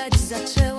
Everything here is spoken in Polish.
biegać zaczęła.